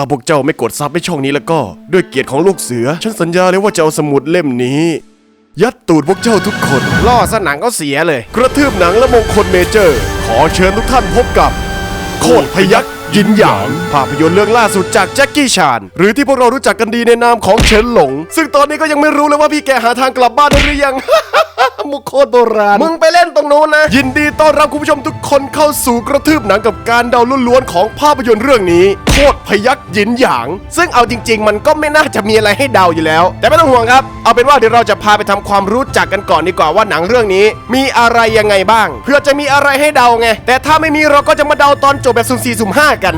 าพวกเจ้าไม่กดซับในช่องนี้แล้วก็ ด้วยเกียรติของลูกเสือ ฉันสัญญาเลยว่าจะเอาสมุดเล่มนี้ ยัดตูดพวกเจ้าทุกคน ล่อสนังก็เสียเลย กระทืบหนังและมงคลเมเจอร์ ขอเชิญทุกท่านพบกับ โคตรพยักยินหยาง ภาพยนตร์เรื่องล่าสุดจากแจ็คกี้ชาน หรือที่พวกเรารู้จักกันดีในนามของเฉินหลง ซึ่งตอนนี้ก็ยังไม่รู้เลยว่าพี่แกหาทางกลับบ้านได้หรือยัง มุกโคตรโบราณ มึงไปเล่นตรงนู้นนะ ยินดีต้อนรับคุณผู้ชมทุกคนเข้าสู่กระทืบหนังกับการเดาล้วนๆของภาพยนตร์เรื่องนี้ โคตรพยักยินหยาง ซึ่งเอาจริง ๆ มันก็ไม่น่าจะมีอะไรให้เดาอยู่แล้ว แต่ไม่ต้องห่วงครับ เอาเป็นว่าเดี๋ยวเราจะพาไปทำความรู้จักกันก่อนดีกว่าว่าหนังเรื่องนี้ มีอะไรยังไงบ้าง เพื่อจะมีอะไรให้เดาไง แต่ถ้าไม่มีเราก็จะมาเดาตอนจบแบบสุ่มสี่สุ่มห้ากัน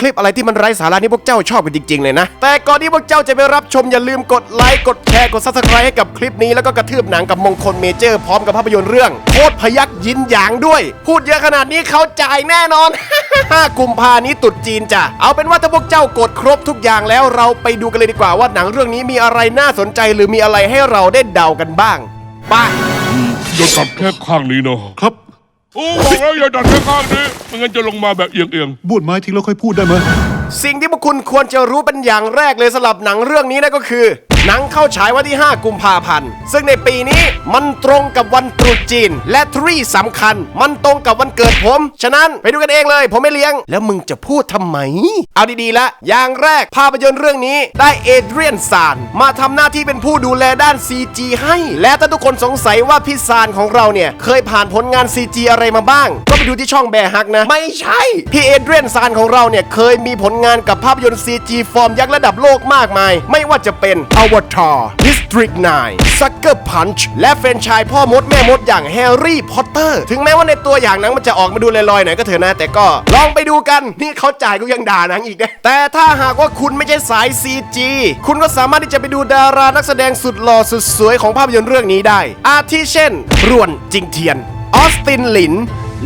คลิปอะไรที่มันไร้สาระนี่พวกเจ้าชอบกันจริง ๆ เลยนะ แต่ก่อนที่พวกเจ้าจะไปรับชมอย่าลืมกดไลค์กดแชร์กดซับสไครต์ให้กับคลิปนี้แล้วก็กระทืบหนังกับมงคลเมเจอร์พร้อมกับภาพยนตร์เรื่องโคตรพยักยินหยางด้วย พูดเยอะขนาดนี้เขาจ่ายแน่นอน 5 กุมภานี้ตรุดจีนจ้ะเอาเป็นว่าถ้าพวกเจ้ากดครบทุกอย่างแล้วเราไปดูกันเลยดีกว่าว่าหนังเรื่องนี้มีอะไรน่าสนใจหรือมีอะไรให้เราได้เดากันบ้างไป อย่าดัดแค่ข้างนี้เนาะครับ โอ้บอกแล้วอย่าดัดแค่ข้างนี้ไม่งั้นจะลงมาแบบเอียงเอียงบูดไม้ทิ้งแล้วค่อยพูดได้ไหมสิ่งที่พวกคุณควรจะรู้เป็นอย่างแรกเลยสำหรับหนังเรื่องนี้นั่นก็คือ หนังเข้าฉายวันที่ 5 กุมภาพันธ์ ซึ่งในปีนี้มันตรงกับวันตรุษจีน และทรีสำคัญ มันตรงกับวันเกิดผม ฉะนั้นไปดูกันเองเลย ผมไม่เลี้ยง แล้วมึงจะพูดทำไม เอาดีๆละ อย่างแรกภาพยนตร์เรื่องนี้ได้เอเดรียนซาน มาทำหน้าที่เป็นผู้ดูแลด้าน CG ให้ และถ้าทุกคนสงสัยว่าพี่ซานของเราเนี่ย เคยผ่านผลงาน CG อะไรมาบ้าง ก็ไปดูที่ช่องแบฮักนะ ไม่ใช่ พี่เอเดรียนซานของเราเนี่ยเคยมีผลงานกับภาพยนตร์ CG ฟอร์มยักษ์ระดับโลกมากมาย ไม่ว่าจะเป็น Avatar District 9 Sucker Punch และแฟนชายพ่อมดแม่มดอย่าง Harry Potter ถึงแม้ว่าในตัวอย่างหนังมันจะออกมาดูลอยๆหน่อยก็เถอะนะ แต่ก็ลองไปดูกัน นี่เขาจ่ายก็ยังด่าหนังอีกนะ แต่ถ้าหากว่าคุณไม่ใช่สาย CG คุณก็สามารถที่จะไปดูดารานักแสดงสุดหล่อสุดสวยของภาพยนตร์เรื่องนี้ได้ อาทิเช่น รวนจิงเทียน ออสตินหลิน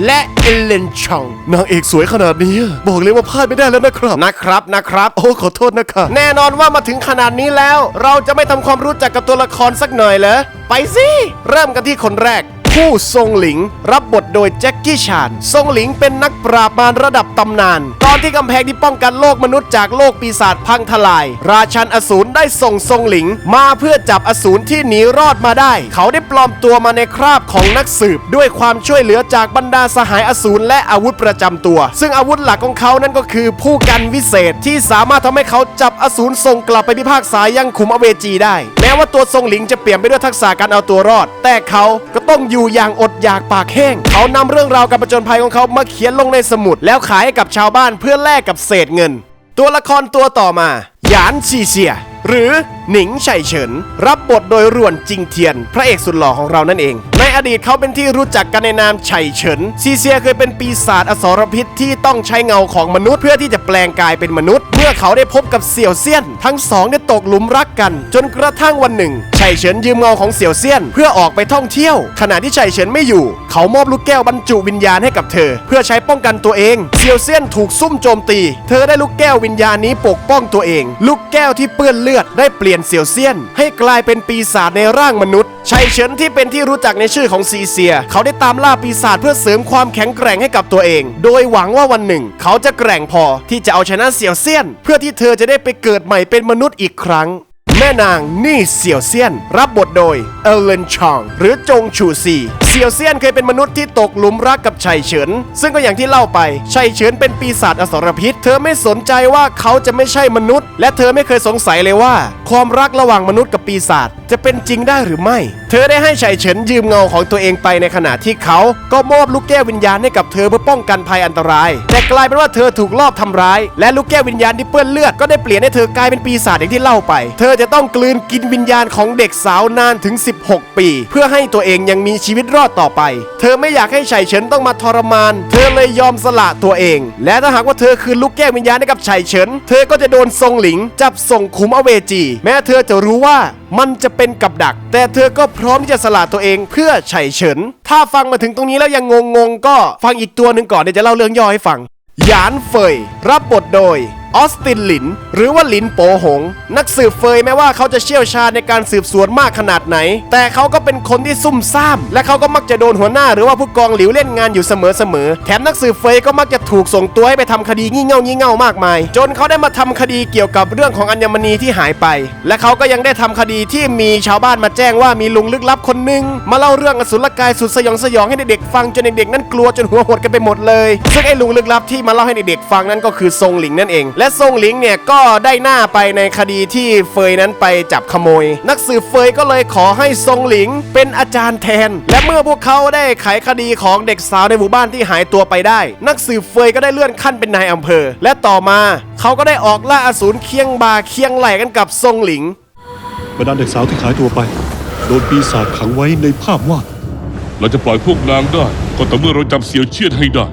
และเอเลนชองนางเอกสวยขนาดนี้ บอกเลยว่าพลาดไม่ได้แล้วนะครับ นะครับนะครับ โอ้ขอโทษนะคะแน่นอนว่ามาถึงขนาดนี้แล้ว เราจะไม่ทำความรู้จักกับตัวละครสักหน่อยเหรอไปสิเริ่มกันที่คนแรก ผู้ทรงหลิง รับบทโดยแจ็คกี้ชาน ทรงหลิงเป็นนักปราบมารระดับตำนาน ตอนที่กำแพงที่ป้องกันโลกมนุษย์จากโลกปีศาจพังทลาย ราชันอสูรได้ส่งทรงหลิง มาเพื่อจับอสูรที่หนีรอดมาได้ เขาได้ปลอมตัวมาในคราบของนักสืบ ด้วยความช่วยเหลือจากบรรดาสหายอสูรและอาวุธประจำตัว ซึ่งอาวุธหลักของเขานั่นก็คือผู้กันวิเศษที่สามารถทำให้เขาจับอสูรส่งกลับไปพิพากษายังขุมอเวจีได้ แม้ว่าตัวทรงหลิงจะเปลี่ยนไปด้วยทักษะการเอาตัวรอด แต่เขาก็ต้องอยู่อย่างอดอยากปากแห้ง เขานำเรื่องราวการประจนภัยของเขามาเขียนลงในสมุด แล้วขายให้กับชาวบ้านเพื่อแลกกับเศษเงิน ตัวละครตัวต่อมา หยานซีเซีย หรือหนิงไฉเฉิน รับบทโดยรวนจิงเทียน พระเอกสุดหล่อของเรานั่นเอง ในอดีตเขาเป็นที่รู้จักกันในนามไฉเฉิน ซีเซียเคยเป็นปีศาจอสรพิษที่ต้องใช้เงาของมนุษย์เพื่อที่จะแปลงกายเป็นมนุษย์ เมื่อเขาได้พบกับเสี่ยวเซียน ทั้งสองได้ตกหลุมรักกัน จนกระทั่งวันหนึ่งไฉเฉินยืมเงาของเสี่ยวเซียน เพื่อออกไปท่องเที่ยว ขณะที่ไฉเฉินไม่อยู่ เขามอบลูกแก้วบรรจุวิญญาณให้กับเธอ เพื่อใช้ป้องกันตัวเองเซียวเซียนถูกซุ่มโจมตี เธอได้ลูกแก้ววิญญาณนี้ปกป้องตัวเอง ลูกแก้วที่เปื้อนเลือดได้เปลี่ยนเสี่ยวเซียน ให้กลายเป็นปีศาจในร่างมนุษย์ชัยเฉินที่เป็นที่รู้จักในชื่อของซีเซีย เขาได้ตามล่าปีศาจเพื่อเสริมความแข็งแกร่งให้กับตัวเอง โดยหวังว่าวันหนึ่ง เขาจะแกร่งพอที่จะเอาชนะเสี่ยวเซียน เพื่อที่เธอจะได้ไปเกิดใหม่เป็นมนุษย์อีกครั้ง แม่นางนี่เสี่ยวเซียน รับบทโดยเอเลนชอง หรือจงชูซีเสี่ยวเซียนเคยเป็นมนุษย์ที่ตกหลุมรักกับชัยเฉิน ซึ่งก็อย่างที่เล่าไปไฉเฉินเป็นปีศาจอสรพิษ เธอไม่สนใจว่าเขาจะไม่ใช่มนุษย์ และเธอไม่เคยสงสัยเลยว่า ความรักระหว่างมนุษย์กับปีศาจ จะเป็นจริงได้หรือไม่ เธอได้ให้ไฉเฉินยืมเงาของตัวเองไปในขณะที่เขาก็มอบลูกแก้ววิญญาณให้กับเธอเพื่อป้องกันภัยอันตราย แต่กลายเป็นว่าเธอถูกลอบทำร้าย และลูกแก้ววิญญาณที่เปื้อนเลือดก็ได้เปลี่ยนให้เธอกลายเป็นปีศาจอย่างที่เล่าไป เธอจะต้องกลืนกินวิญญาณของเด็กสาวนานถึง 16 ปี เพื่อให้ตัวเองยังมีชีวิตรอดต่อไป เธอไม่อยากให้ไฉเฉินต้องมาทรมาน เธอเลยยอมสละตัวเอง และถ้าหากว่าเธอคืนลูกแก้ววิญญาณให้กับไฉเฉิน เธอก็จะโดนทรงหลิงจับส่งขุมอเวจี แม้เธอจะรู้ว่า มันจะเป็นกับดัก แต่เธอก็พร้อมที่จะสละตัวเองเพื่อไฉเฉิน ถ้าฟังมาถึงตรงนี้แล้วยังงงๆ ก็ฟังอีกตัวหนึ่งก่อนเดี๋ยวจะเล่าเรื่องย่อให้ฟัง หยานเฟย รับบทโดย ออสตินหลิน หรือว่าหลินโปหง นักสืบเฟยแม้ว่าเขาจะเชี่ยวชาญในการสืบสวนมากขนาดไหน แต่เขาก็เป็นคนที่ซุ่มซ่าม และเขาก็มักจะโดนหัวหน้าหรือว่าผู้กองหลิวเล่นงานอยู่เสมอๆแถมนักสืบเฟยก็มักจะถูกส่งตัวให้ไปทำคดีงี่เง่างี่เง่ามากมาย จนเขาได้มาทำคดีเกี่ยวกับเรื่องของอัญมณีที่หายไป และเขาก็ยังได้ทำคดีที่มีชาวบ้านมาแจ้งว่ามีลุงลึกลับคนหนึ่งมาเล่าเรื่องอสุรกายสุดสยองสยองให้เด็กๆฟังจนเด็กๆนั้นกลัวจนหัวหดกันไปหมดเลย ซึ่งไอ้ลุงลึกลับที่มาเล่าให้เด็กๆฟังนั้นก็คือทรงหลิงนั่นเองและทรงหลิงเนี่ยก็ได้หน้าไปในคดีที่เฟยนั้นไปจับขโมย นักสืบเฟยก็เลยขอให้ทรงหลิงเป็นอาจารย์แทน และเมื่อพวกเขาได้ไขคดีของเด็กสาวในหมู่บ้านที่หายตัวไปได้ นักสืบเฟยก็ได้เลื่อนขั้นเป็นนายอำเภอ และต่อมาเขาก็ได้ออกล่าอสูรเคียงบ่าเคียงไหลกันกับทรงหลิงบรรดาเด็กสาวที่ขายตัวไป โดนปีศาจขังไว้ในภาพวาดเราจะปล่อยพวกนางได้ ก็ต่อเมื่อเราจำเสียวเชียดให้ได้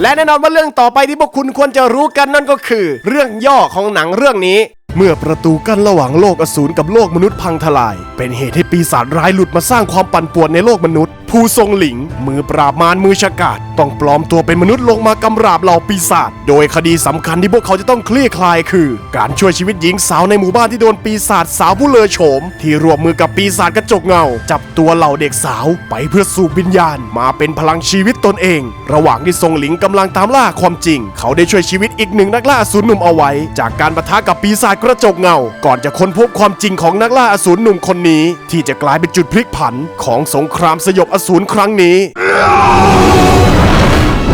และแน่นอนว่าเรื่องต่อไปที่พวกคุณควรจะรู้กันนั่นก็คือ เรื่องย่อของหนังเรื่องนี้ เมื่อประตูกั้นระหว่างโลกอสูรกับโลกมนุษย์พังทลาย เป็นเหตุให้ปีศาจร้ายหลุดมาสร้างความปั่นป่วนในโลกมนุษย์ ผู้ทรงหลิง มือปราบมารมือฉกาจต้องปลอมตัวเป็นมนุษย์ลงมากำราบเหล่าปีศาจโดยคดีสำคัญที่พวกเขาจะต้องคลี่คลายคือ การช่วยชีวิตหญิงสาวในหมู่บ้านที่โดนปีศาจสาวผู้เลอโฉม ที่รวมมือกับปีศาจกระจกเงา จับตัวเหล่าเด็กสาวไปเพื่อสูบวิญญาณ มาเป็นพลังชีวิตตนเอง ระหว่างที่ทรงหลิงกำลังตามล่าความจริง เขาได้ช่วยชีวิตอีกหนึ่งนักล่าอสูรหนุ่มเอาไว้ จากการปะทะกับปีศาจกระจกเงา ก่อนจะค้นพบความจริงของนักล่าอสูรหนุ่มคนนี้ ที่จะกลายเป็นจุดพลิกผันของสงครามสยบอสูรครั้งนี้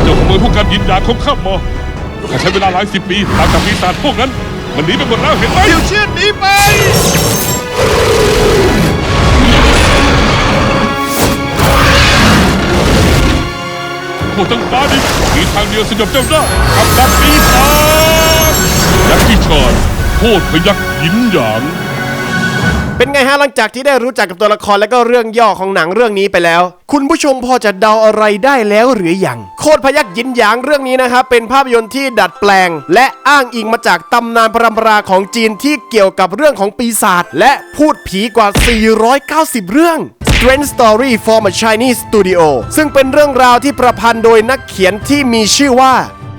เจ้าขโมยพวกการยินยาของข้ามาข้าใช้เวลาหลายสิบปีตามจับปีศาจพวกนั้น มันหนีไปหมดแล้วเห็นไหม เดี๋ยวเชียดหนีไป พวกทั้งฟ้าดินมีทางเดียวสยบเจ้าได้กับดักปีศาจยักษ์ที่ชอนโคตรพยักษ์หยินหยาง เป็นไงฮะหลังจากที่ได้รู้จักกับตัวละครและก็เรื่องย่อของหนังเรื่องนี้ไปแล้ว คุณผู้ชมพอจะเดาอะไรได้แล้วหรือยังโคตรพยักยินหยางเรื่องนี้นะครับเป็นภาพยนตร์ที่ดัดแปลง และอ้างอิงมาจากตำนานพระรำราของจีนที่เกี่ยวกับเรื่องของปีศาจและพูดผีกว่า 490 เรื่อง Strange Story from a Chinese Studio ซึ่งเป็นเรื่องราวที่ประพันธ์โดยนักเขียนที่มีชื่อว่า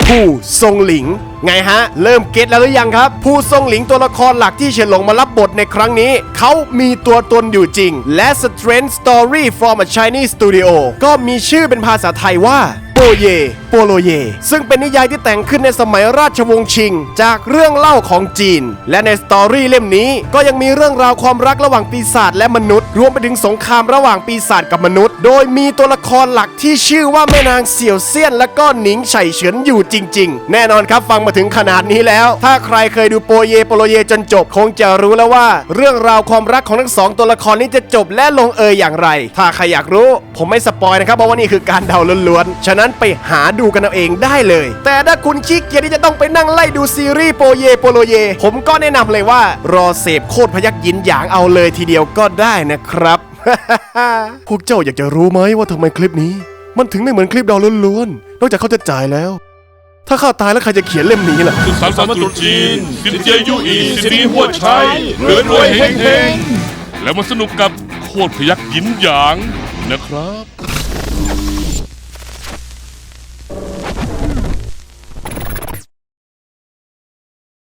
ผู้ทรงหลิง ไงฮะ เริ่มเก็ตแล้วหรือยังครับ ผู้ทรงหลิงตัวละครหลักที่เฉินหลงมารับบทในครั้งนี้ เขามีตัวตนอยู่จริง และ Strange Story from a Chinese Studio ก็มีชื่อเป็นภาษาไทยว่า โปเยโปโลเย ซึ่งเป็นนิยายที่แต่งขึ้นในสมัยราชวงศ์ชิง จากเรื่องเล่าของจีน และในสตอรี่เล่มนี้ก็ยังมีเรื่องราวความรักระหว่างปีศาจและมนุษย์ รวมไปถึงสงครามระหว่างปีศาจกับมนุษย์ โดยมีตัวละครหลักที่ชื่อว่าแม่นางเสี่ยวเซียน และก็หนิงไฉเฉินอยู่จริง ๆ แน่นอนครับฟังมาถึงขนาดนี้แล้ว ถ้าใครเคยดูโปเยโปโลเยจนจบ คงจะรู้แล้วว่า เรื่องราวความรักของทั้งสองตัวละครนี้จะจบและลงเอยอย่างไร ถ้าใครอยากรู้ ผมไม่สปอยนะครับเพราะว่านี่คือการเดาล้วนๆฉะนั้นไปหาดูกันเอาเองได้เลย แต่ถ้าคุณขี้เกียจที่จะต้องไปนั่งไล่ดูซีรีส์โปเยโปโลเย ผมก็แนะนำเลยว่ารอเสพโคตรพยักยินหยางเอาเลยทีเดียวก็ได้นะครับ พวกเจ้าอยากจะรู้ไหมว่าทำไมคลิปนี้ มันถึงไม่เหมือนคลิปดาวล้วนๆ นอกจากเขาจะจ่ายแล้ว ถ้าข้าตายแล้วใครจะเขียนเล่มนี้ล่ะ สุดสันต์สรรค์ตรุษจีน สินเจียยูอีสินีหัวชัยรวยรวยเฮงเฮงแล้วมาสนุกกับโคตรพยักยินหยางนะครับ